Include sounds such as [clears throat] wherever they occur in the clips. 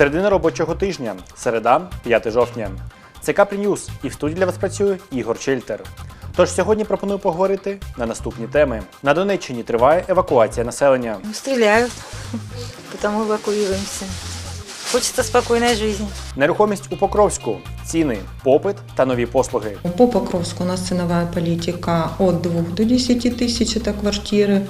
Середина робочого тижня, середа, 5 жовтня. Це Капрі Ньюз і в студії для вас працює Ігор Чельтер. Тож сьогодні пропоную поговорити на наступні теми. На Донеччині триває евакуація населення. Ну, Стреляют, потому эвакуируемся. Хочется спокойной жизни. Нерухомість у Покровську, ціни, попит та нові послуги. По Покровску у нас ценовая политика от 2 до 10 тысяч, это квартиры.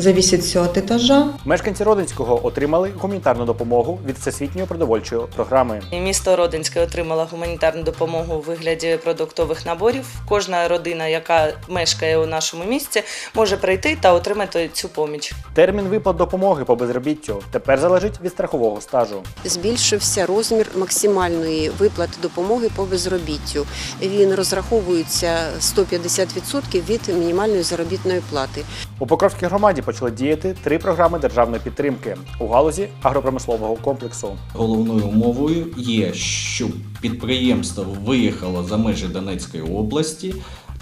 Зависит все от этажа. Мешканці Родинського отримали гуманітарну допомогу від Всесвітньої продовольчої програми. Місто Родинське отримало гуманітарну допомогу у вигляді продуктових наборів. Кожна родина, яка мешкає у нашому місті, може прийти та отримати цю поміч. Термін виплат допомоги по безробіттю тепер залежить від страхового стажу. збільшився розмір максимальної виплати допомоги по безробіттю. Він розраховується 150% від мінімальної заробітної плати. У Покровській громаді почали діяти три програми державної підтримки у галузі агропромислового комплексу. Головною умовою є, щоб підприємство виїхало за межі Донецької області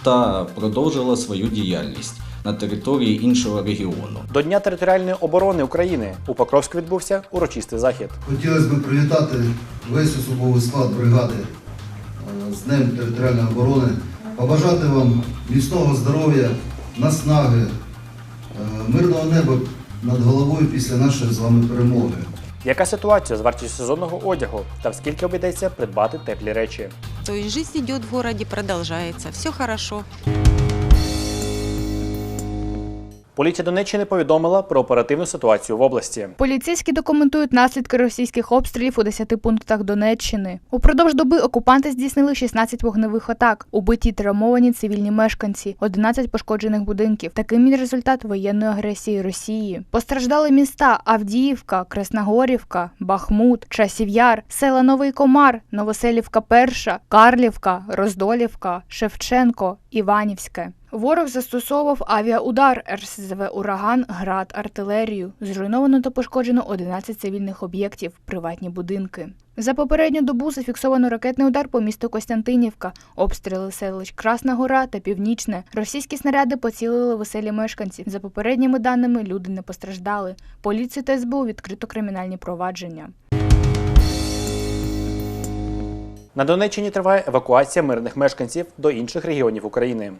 та продовжило свою діяльність на території іншого регіону. До Дня територіальної оборони України у Покровську відбувся урочистий захід. Хотілося б привітати весь особовий склад бригади е, з Днем територіальної оборони, побажати вам міцного здоров'я, наснаги, мирного неба над головою після нашої з вами перемоги. Яка ситуація з вартістю сезонного одягу та в скільки обійдеться придбати теплі речі? То есть жизнь идет в городе, продолжается. Все хорошо. Поліція Донеччини повідомила про оперативну ситуацію в області. Поліцейські документують наслідки російських обстрілів у 10 пунктах Донеччини. Упродовж доби окупанти здійснили 16 вогневих атак, убиті травмовані цивільні мешканці, 11 пошкоджених будинків. Таким результат воєнної агресії Росії. Постраждали міста Авдіївка, Красногорівка, Бахмут, Часів'яр, села Новий Комар, Новоселівка Перша, Карлівка, Роздолівка, Шевченко, Іванівське. Ворог застосовував авіаудар РСЗВ Ураган, град, артилерію. Зруйновано та пошкоджено 11 цивільних об'єктів, приватні будинки. За попередню добу зафіксовано ракетний удар по місту Костянтинівка, обстріли селищ Красна Гора та Північне. Російські снаряди поцілили в оселі мешканців. За попередніми даними, люди не постраждали. Поліцію та СБУ відкрито кримінальні провадження. На Донеччині триває евакуація мирних мешканців до інших регіонів України.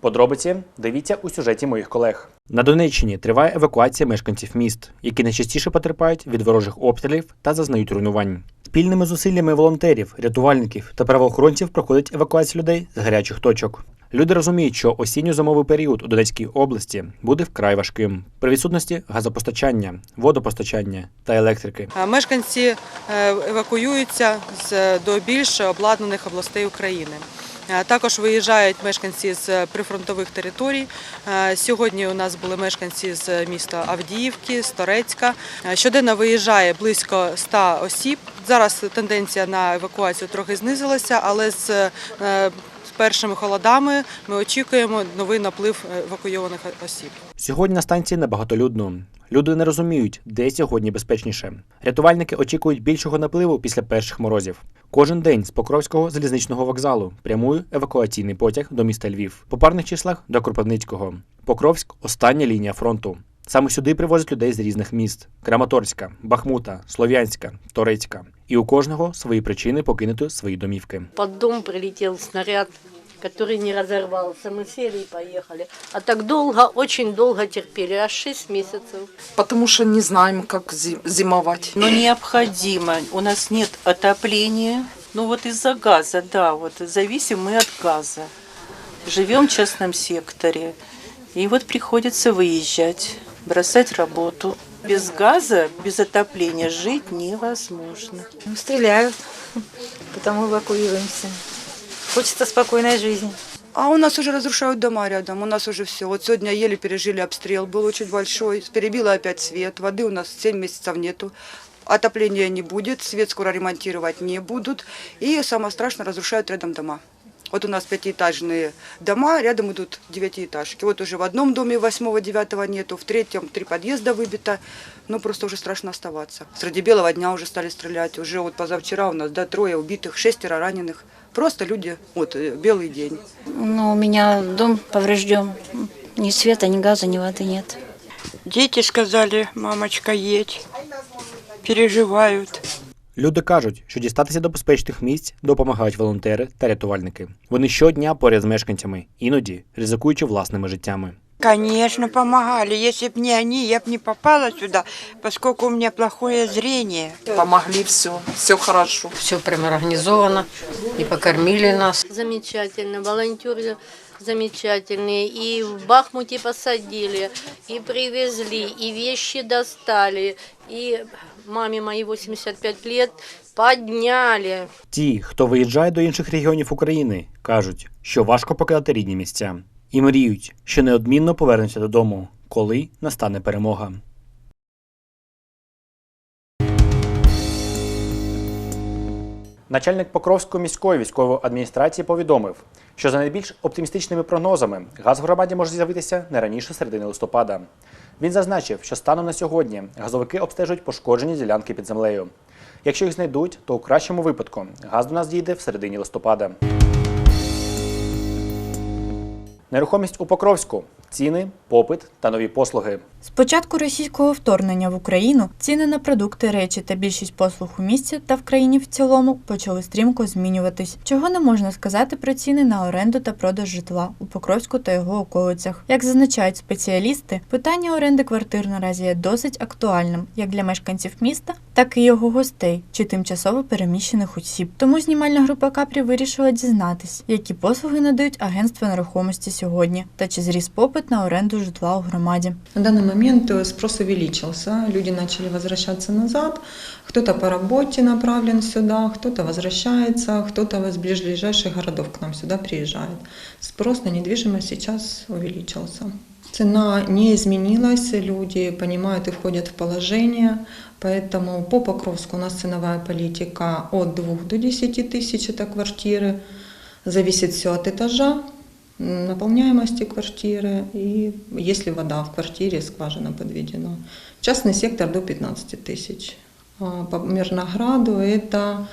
Подробиці дивіться у сюжеті моїх колег. На Донеччині триває евакуація мешканців міст, які найчастіше потерпають від ворожих обстрілів та зазнають руйнувань. Спільними зусиллями волонтерів, рятувальників та правоохоронців проходить евакуація людей з гарячих точок. Люди розуміють, що осінньо-зимовий період у Донецькій області буде вкрай важким при відсутності газопостачання, водопостачання та електрики. Мешканці е, евакуюються з до більш обладнаних областей України. Е, Також виїжджають мешканці з прифронтових територій. Е, Сьогодні у нас були мешканці з міста Авдіївки, Сторецька. Е, Щоденно виїжджає близько 100 осіб. Зараз тенденція на евакуацію трохи знизилася, але е, з першими холодами ми очікуємо новий наплив евакуйованих осіб. Сьогодні на станції небагатолюдно. Люди не розуміють, де сьогодні безпечніше. Рятувальники очікують більшого напливу після перших морозів. Кожен день з Покровського залізничного вокзалу прямує евакуаційний потяг до міста Львів. По парних числах до Кропивницького. Покровськ остання лінія фронту. Саме сюди привозять людей з різних міст: Краматорська, Бахмута, Слов'янська, Торецька. І у кожного свої причини покинути свої домівки. Под дом прилетел снаряд, который не разорвался. Мы сели и поехали. А так долго, очень долго терпели, аж 6 месяцев. Потому что не знаем, как зимовать. Но необходимо. У нас нет отопления. Ну вот из-за газа, да, вот зависим мы от газа. Живем в частном секторе. И вот приходится выезжать, бросать работу. Без газа, без отопления жить невозможно. Стреляют, потому эвакуируемся. Хочется спокойной жизни. А у нас уже разрушают дома рядом, у нас уже все. Вот сегодня еле пережили обстрел, был очень большой, перебило опять свет, воды у нас 7 месяцев нету. Отопления не будет, свет скоро ремонтировать не будут. И самое страшное, разрушают рядом дома. Вот у нас пятиэтажные дома, рядом идут девятиэтажки. Вот уже в одном доме восьмого, девятого нету, в третьем три подъезда выбито. Ну, просто уже страшно оставаться. Среди белого дня уже стали стрелять. Уже вот позавчера у нас, да, трое убитых, шестеро раненых. Просто люди, вот, э, белый день. Ну, у меня дом поврежден. Ни света, ни газа, ни воды нет. Дети сказали, мамочка, едь. Переживают. Люди кажуть, що дістатися до безпечних місць допомагають волонтери та рятувальники. Вони щодня поряд з мешканцями, іноді ризикуючи власними життями. Конечно, помогали. Если бы не они, я бы не попала сюда, поскольку у меня плохое зрение. Помогли все, все хорошо. Все прям организовано. И покормили нас. Замечательно. Волонтеры замечательные. И в Бахмуте посадили, и привезли, и вещи достали. И маме моей 85 лет подняли. Ті, хто виїжджає до інших регіонів України, кажуть, що важко покидати рідні місця і мріють, що неодмінно повернуться додому, коли настане перемога. Начальник Покровської міської військової адміністрації повідомив, що за найбільш оптимістичними прогнозами газ в громаді може з'явитися не раніше середини листопада. Він зазначив, що станом на сьогодні газовики обстежують пошкоджені ділянки під землею. Якщо їх знайдуть, то у кращому випадку газ до нас дійде в середині листопада. Нерухомість у Покровську, ціни, попит та нові послуги. З початку російського вторгнення в Україну ціни на продукти, речі та більшість послуг у місті та в країні в цілому почали стрімко змінюватись, чого не можна сказати про ціни на оренду та продаж житла у Покровську та його околицях. Як зазначають спеціалісти, питання оренди квартир наразі є досить актуальним як для мешканців міста, так і його гостей чи тимчасово переміщених осіб. Тому знімальна група Капрі вирішила дізнатись, які послуги надають агентства нерухомості сьогодні, та чи зріс попит на оренду житла у громаді. На данный момент э, спрос увеличился, люди начали возвращаться назад, кто-то по работе направлен сюда, кто-то возвращается, кто-то из ближайших городов к нам сюда приезжает. Спрос на недвижимость сейчас увеличился. Цена не изменилась, люди понимают и входят в положение, поэтому по Покровску у нас ценовая политика от 2 до 10 тысяч это квартиры, зависит все от этажа, наполняемости квартиры и если вода в квартире, скважина подведена. Частный сектор до 15 тысяч. А По Мирнограду это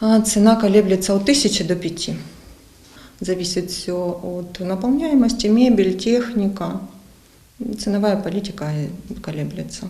а, цена колеблется от 1000 до 5. Зависит все от наполняемости, мебель, техника. Ценовая политика и колеблется.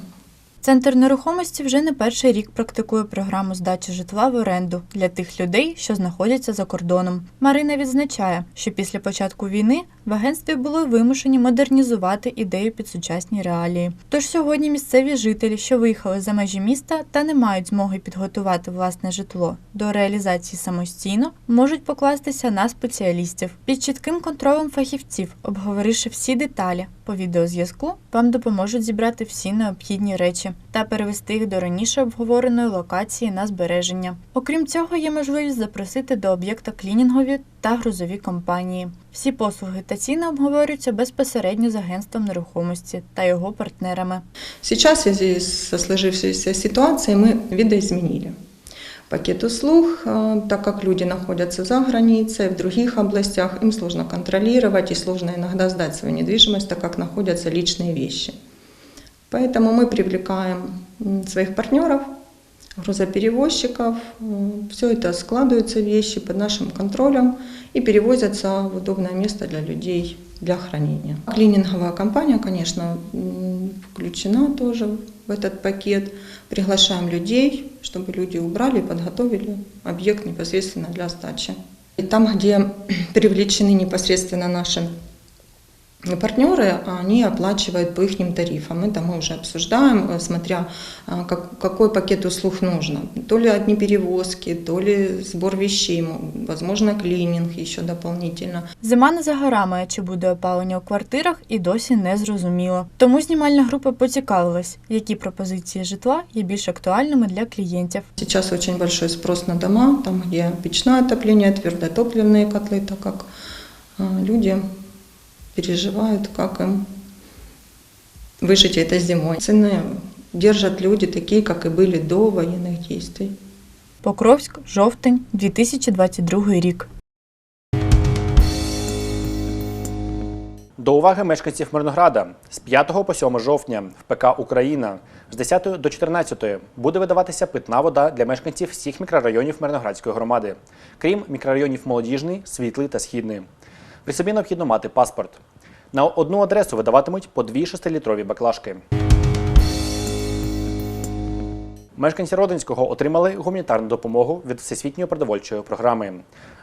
Центр нерухомості вже не перший рік практикує програму здачі житла в оренду для тих людей, що знаходяться за кордоном. Марина відзначає, що після початку війни в агентстві були вимушені модернізувати ідею під сучасні реалії. Тож сьогодні місцеві жителі, що виїхали за межі міста та не мають змоги підготувати власне житло до реалізації самостійно, можуть покластися на спеціалістів під чітким контролем фахівців, обговоривши всі деталі. По відеозв'язку вам допоможуть зібрати всі необхідні речі та перевести їх до раніше обговореної локації на збереження. Окрім цього, є можливість запросити до об'єкта клінінгові та грузові компанії. Всі послуги та ціни обговорюються безпосередньо з агентством нерухомості та його партнерами. Сейчас в со сложившейся ситуацией мы видоизменили пакет услуг, э, так как люди находятся за границей, в других областях, им сложно контролировать и сложно иногда сдать свою недвижимость, так как находятся личные вещи. Поэтому мы привлекаем своих партнеров, грузоперевозчиков, все это складываются вещи под нашим контролем и перевозятся в удобное место для людей для хранения. Клининговая компания, конечно, включена тоже в этот пакет. Приглашаем людей, чтобы люди убрали и подготовили объект непосредственно для сдачи. И там, где [clears throat] привлечены непосредственно наши партнеры, они оплачивают по их тарифам. Это мы уже обсуждаем, э, смотря а, как, какой пакет услуг нужно. То ли одни перевозки, то ли сбор вещей, м, возможно, клининг еще дополнительно. Зима не за горами, а чи буде опалення у квартирах, і досі не зрозуміло. Тому знімальна група поцікавилась, які пропозиції житла є більш актуальними для клієнтів. Сейчас очень большой спрос на дома, там, где печное отопление, твердотопливные котлы, так как а, люди переживают, как им выжить это зимой. Цены держат люди такие, как и были до военных действий. Покровськ, жовтень, 2022 рік. До уваги мешканців Мирнограда з 5 по 7 жовтня в ПК Україна з 10 до 14 буде видаватися питна вода для мешканців всіх мікрорайонів Мирноградської громади, крім мікрорайонів Молодіжний, Світлий та Східний. При собі необхідно мати паспорт. На одну адресу видаватимуть по дві 6-літрові баклажки. Мешканці Родинського отримали гуманітарну допомогу від Всесвітньої продовольчої програми.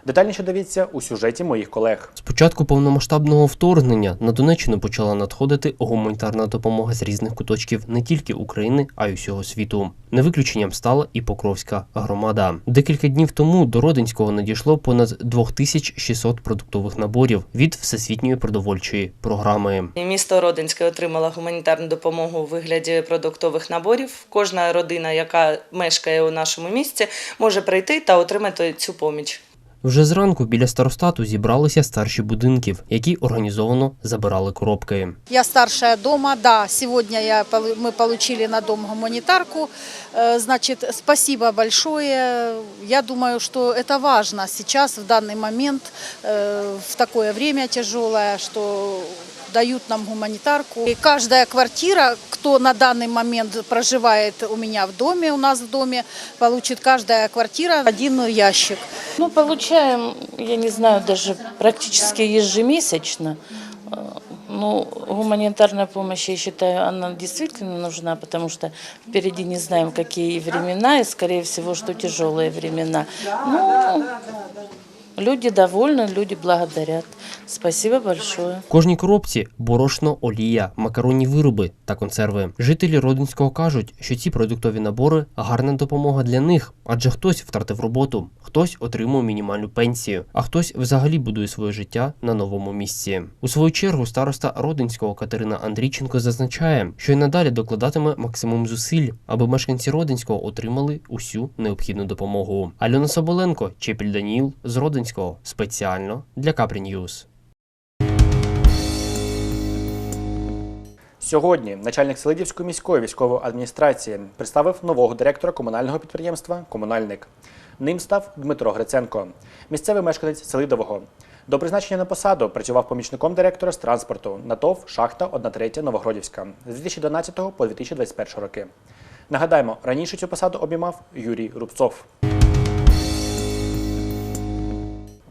Детальніше дивіться у сюжеті моїх колег. З початку повномасштабного вторгнення на Донеччину почала надходити гуманітарна допомога з різних куточків не тільки України, а й усього світу. Не виключенням стала і Покровська громада. Декілька днів тому до Родинського надійшло понад 2600 продуктових наборів від Всесвітньої продовольчої програми. Місто Родинське отримало гуманітарну допомогу у вигляді продуктових наборів. Кожна родина, яка мешкає у нашому місті, може прийти та отримати цю поміч. Вже зранку біля старостату зібралися старші будинків, які організовано забирали коробки. Я старшая дома, да, сегодня я, полу- мы получили на дом гуманитарку, Э, значит, спасибо большое. Я думаю, что это важно сейчас, в данный момент, э, в такое время тяжелое, что дают нам гуманитарку. И каждая квартира, кто на данный момент проживает у меня в доме, у нас в доме, получит каждая квартира один ящик. Ну, получаем, я не знаю, даже практически ежемесячно. Э, Ну, гуманитарная помощь, я считаю, она действительно нужна, потому что впереди не знаем, какие времена, и, скорее всего, что тяжелые времена. Ну, люди довольны, люди благодарят. Спасибо большое. Кожній коробці борошно, олія, макаронні вироби та консерви. Жителі Родинського кажуть, що ці продуктові набори гарна допомога для них, адже хтось втратив роботу, хтось отримує мінімальну пенсію, а хтось взагалі будує своє життя на новому місці. У свою чергу староста Родинського Катерина Андрійченко зазначає, що й надалі докладатиме максимум зусиль, аби мешканці Родинського отримали усю необхідну допомогу. Альона Соболенко, Чепіль Даніл з Родинського спеціально для Капрі Ньюз. Сьогодні начальник Селидівської міської військової адміністрації представив нового директора комунального підприємства Комунальник. Ним став Дмитро Гриценко, місцевий мешканець Селидового. До призначення на посаду працював помічником директора з транспорту на ТОВ Шахта 1 третя Новогродівська з 2012 по 2021 роки. Нагадаємо, раніше цю посаду обіймав Юрій Рубцов.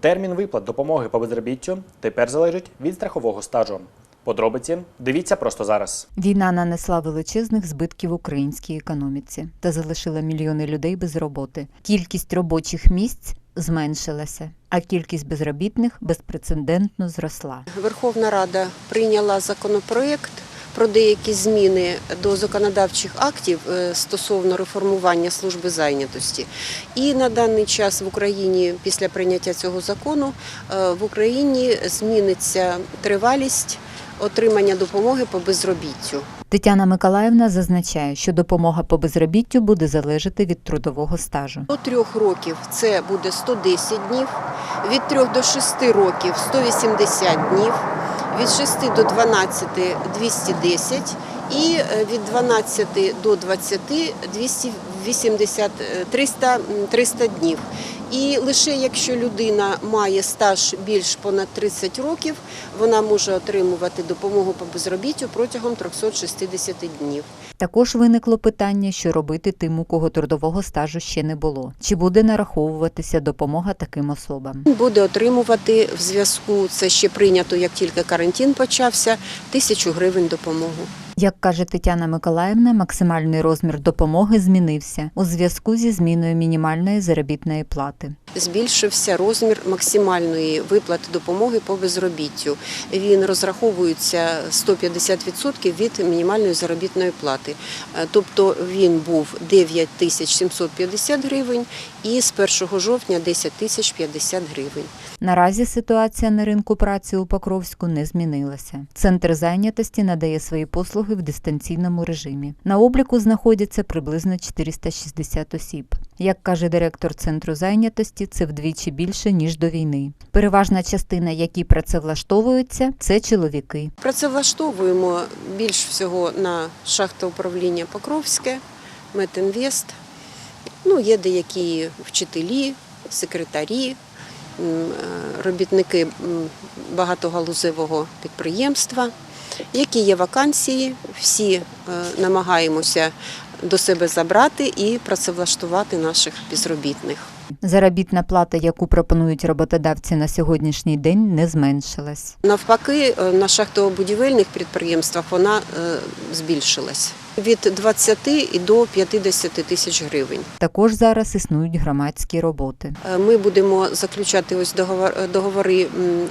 Термін виплат допомоги по безробіттю тепер залежить від страхового стажу. Подробиці дивіться просто зараз. Війна нанесла величезних збитків українській економіці та залишила мільйони людей без роботи. Кількість робочих місць зменшилася, а кількість безробітних безпрецедентно зросла. Верховна Рада прийняла законопроект про деякі зміни до законодавчих актів е, стосовно реформування служби зайнятості. І на даний час в Україні, після прийняття цього закону, е, в Україні зміниться тривалість отримання допомоги по безробіттю. Тетяна Миколаївна зазначає, що допомога по безробіттю буде залежати від трудового стажу. До трьох років це буде 110 днів, від 3 до 6 років 180 днів, від 6 до 12 – 210 і е, від 12 до 20 – 280, е, 300, м, 300 днів. І лише якщо людина має стаж більш понад 30 років, вона може отримувати допомогу по безробіттю протягом 360 днів. Також виникло питання, що робити тим, у кого трудового стажу ще не було. Чи буде нараховуватися допомога таким особам? Буде отримувати в зв'язку, це ще прийнято, як тільки карантин почався, тисячу гривень допомогу. Як каже Тетяна Миколаївна, максимальний розмір допомоги змінився у зв'язку зі зміною мінімальної заробітної плати. Збільшився розмір максимальної виплати допомоги по безробіттю. Він розраховується 150% від мінімальної заробітної плати. Е, Тобто він був 9 тисяч 750 гривень і з 1 жовтня 10 тисяч 50 гривень. Наразі ситуація на ринку праці у Покровську не змінилася. Центр зайнятості надає свої послуги в дистанційному режимі. На обліку знаходяться приблизно 460 осіб. Як каже директор центру зайнятості, це вдвічі більше ніж до війни. Переважна частина, які працевлаштовуються, це чоловіки. Працевлаштовуємо більш всього на шахтоуправління Покровське, Метінвест. Ну, є деякі вчителі, секретарі, е, робітники багатогалузевого підприємства. Які є вакансії, всі е, намагаємося до себе забрати і працевлаштувати наших безробітних. Заробітна плата, яку пропонують роботодавці на сьогоднішній день, не зменшилась. Навпаки, е, на шахтово-будівельних підприємствах вона е, збільшилась від 20 і до 50 тисяч гривень. Також зараз існують громадські роботи. Е, Ми будемо заключати ось договор- договори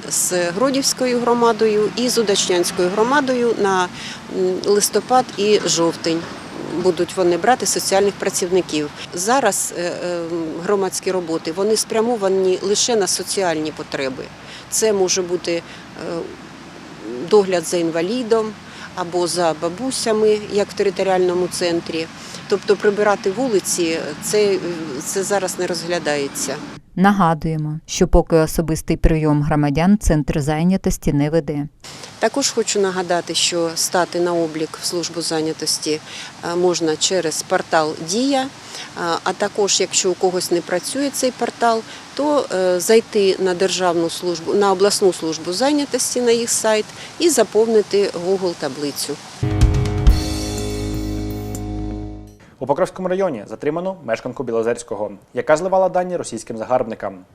з Гродівською громадою і з Удачнянською громадою на листопад і жовтень. Будуть вони брати соціальних працівників. Зараз е, е, громадські роботи вони спрямовані лише на соціальні потреби. Це може бути е, догляд за інвалідом або за бабусями, як в територіальному центрі. Тобто прибирати вулиці це, це зараз не розглядається. Нагадуємо, що поки особистий прийом громадян центр зайнятості не веде. Також хочу нагадати, що стати на облік в службу зайнятості е, можна через портал Дія. е, А також, якщо у когось не працює цей портал, то е, зайти на державну службу на обласну службу зайнятості на їх сайт і заповнити Google таблицю. У Покровському районі затримано мешканку Білозерського, яка зливала дані російським загарбникам.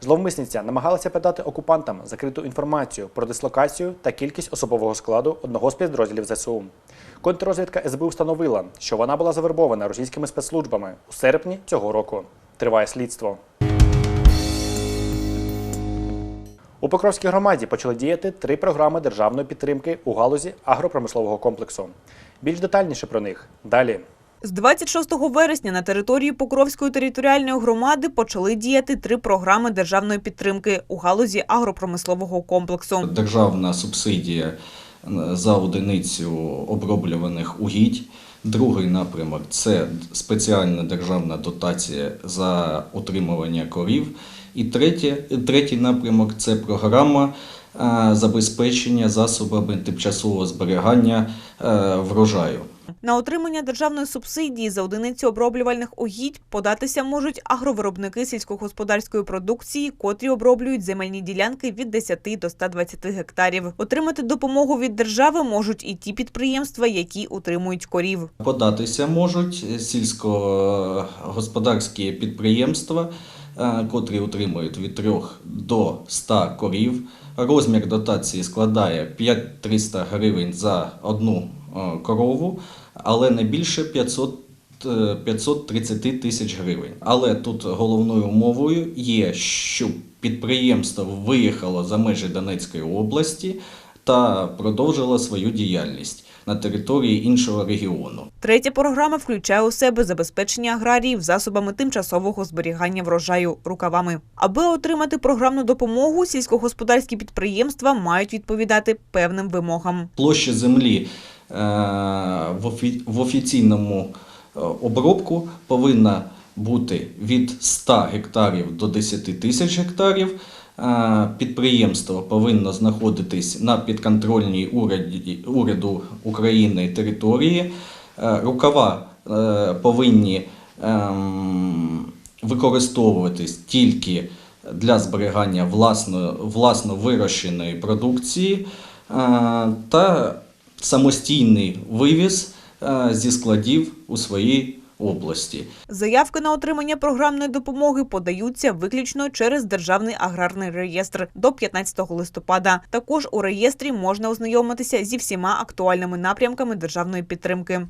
Зловмисниця намагалася передати окупантам закриту інформацію про дислокацію та кількість особового складу одного з підрозділів ЗСУ. Контррозвідка СБУ встановила, що вона була завербована російськими спецслужбами у серпні цього року. Триває слідство. У Покровській громаді почали діяти три програми державної підтримки у галузі агропромислового комплексу. Більш детальніше про них далі. З 26 вересня на території Покровської територіальної громади почали діяти три програми державної підтримки у галузі агропромислового комплексу. Державна субсидія е, за одиницю оброблюваних угідь. Другий напрямок це спеціальна державна дотація за утримування корів. І третє, третій напрямок це програма е, забезпечення засобами тимчасового зберігання е, врожаю. На отримання державної субсидії за одиницю оброблювальних угідь податися можуть агровиробники сільськогосподарської продукції, котрі оброблюють земельні ділянки від 10 до 120 гектарів. Отримати допомогу від держави можуть і ті підприємства, які утримують корів. Податися можуть сільськогосподарські підприємства, е, котрі утримують від 3 до 100 корів. Розмір дотації складає 5-300 гривень за одну корову, але не більше 500 е, 530 тисяч гривень. Але тут головною умовою є, щоб підприємство виїхало за межі Донецької області та продовжило свою діяльність на території іншого регіону. Третя програма включає у себе забезпечення аграріїв засобами тимчасового зберігання врожаю рукавами. Аби отримати програмну допомогу, сільськогосподарські підприємства мають відповідати певним вимогам. Площа землі е, в офі- офіційному е, обробку повинна бути від 100 гектарів до 10 тисяч гектарів. Підприємство повинно знаходитись на підконтрольній уряді, уряду України території. Е, Рукава е, повинні ем, використовуватись тільки для зберігання власно, власно вирощеної продукції е, та самостійний вивіз зі складів у своїй області. Заявки на отримання програмної допомоги подаються виключно через Державний аграрний реєстр до 15 листопада. Також у реєстрі можна ознайомитися зі всіма актуальними напрямками державної підтримки.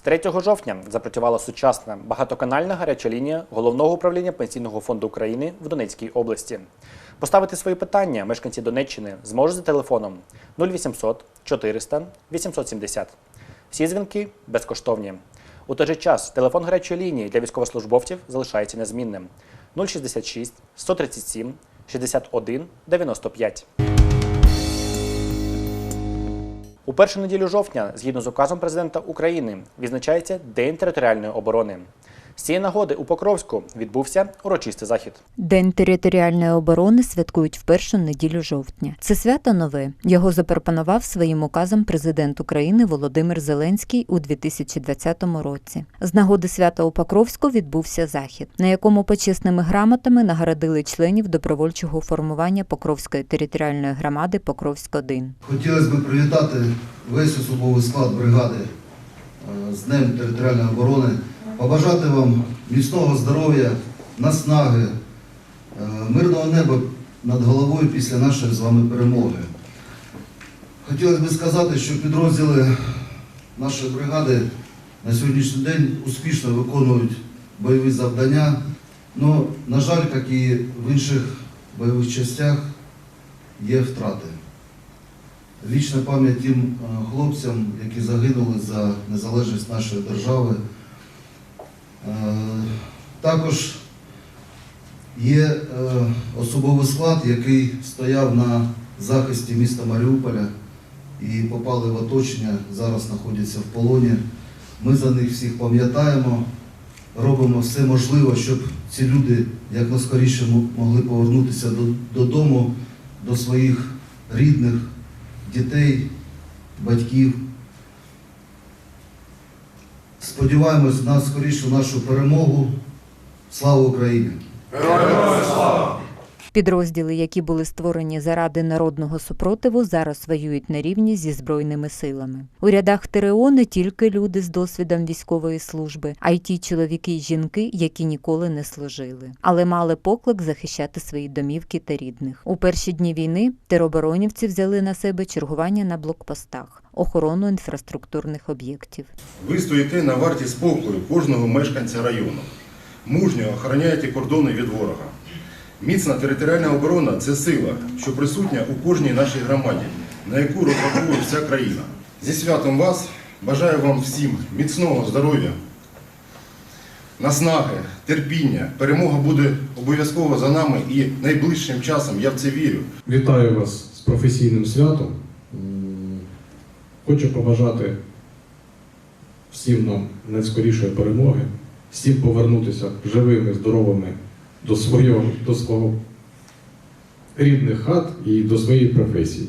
З 3 жовтня запрацювала сучасна багатоканальна гаряча лінія Головного управління Пенсійного фонду України в Донецькій області. Поставити свої питання мешканці Донеччини зможуть за телефоном 0800 400 870. Всі дзвінки безкоштовні. У той же час телефон гарячої лінії для військовослужбовців залишається незмінним 066 137 61 95. У першу неділю жовтня, згідно з указом президента України, відзначається День територіальної оборони. З цієї нагоди у Покровську відбувся урочистий захід. День територіальної оборони святкують в першу неділю жовтня. Це свято нове. Його запропонував своїм указом президент України Володимир Зеленський у 2020 році. З нагоди свята у Покровську відбувся захід, на якому почесними грамотами нагородили членів добровольчого формування Покровської територіальної громади Покровськ 1 Хотілося б привітати весь особовий склад бригади е, з Днем територіальної оборони, побажати вам міцного здоров'я, наснаги, е, мирного неба над головою після нашої з вами перемоги. Хотілося б сказати, що підрозділи нашої бригади на сьогоднішній день успішно виконують бойові завдання. Ну, на жаль, як і в інших бойових частях, є втрати. Вічна пам'ять тим е, хлопцям, які загинули за незалежність нашої держави. Е, Також є е, особовий склад, який стояв на захисті міста Маріуполя і попали в оточення, зараз знаходяться в полоні. Ми за них всіх пам'ятаємо, робимо все можливе, щоб ці люди якнайскоріше могли повернутися додому, до своїх рідних, дітей, батьків. Сподіваємось на скорішу нашу перемогу. Слава Україні! Підрозділи, які були створені заради народного супротиву, зараз воюють на рівні зі збройними силами. У рядах ТРО не тільки люди з досвідом військової служби, а й ті чоловіки й жінки, які ніколи не служили, але мали поклик захищати свої домівки та рідних. У перші дні війни тероборонівці взяли на себе чергування на блокпостах, охорону інфраструктурних об'єктів. Ви стоїте на варті спокою кожного мешканця району. Мужньо охороняєте кордони від ворога. Міцна територіальна оборона це сила, що присутня у кожній нашій громаді, на яку розраховує вся країна. Зі святом вас бажаю вам всім міцного здоров'я, наснаги, терпіння. Перемога буде обов'язково за нами і найближчим часом я в це вірю. Вітаю вас з професійним святом. Хочу побажати всім нам найскорішої перемоги, всім повернутися живими, здоровими до свого, до свого рідних хат і до своєї професії,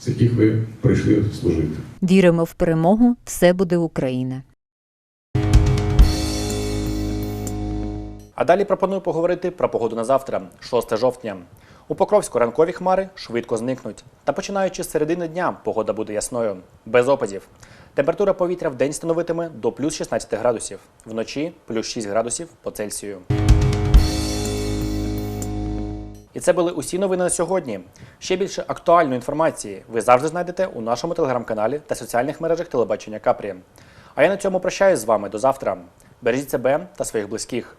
з яких ви прийшли служити. Віримо в перемогу, все буде Україна. А далі пропоную поговорити про погоду на завтра, 6 жовтня. У Покровську ранкові хмари швидко зникнуть. Та починаючи з середини дня, погода буде ясною, без опадів. Температура повітря в день становитиме до плюс 16 градусів, вночі плюс 6 градусів по Цельсію. І це були усі новини на сьогодні. Ще більше актуальної інформації ви завжди знайдете у нашому телеграм-каналі та соціальних мережах телебачення Капрі. А я на цьому прощаюсь з вами до завтра. Бережіть себе та своїх близьких.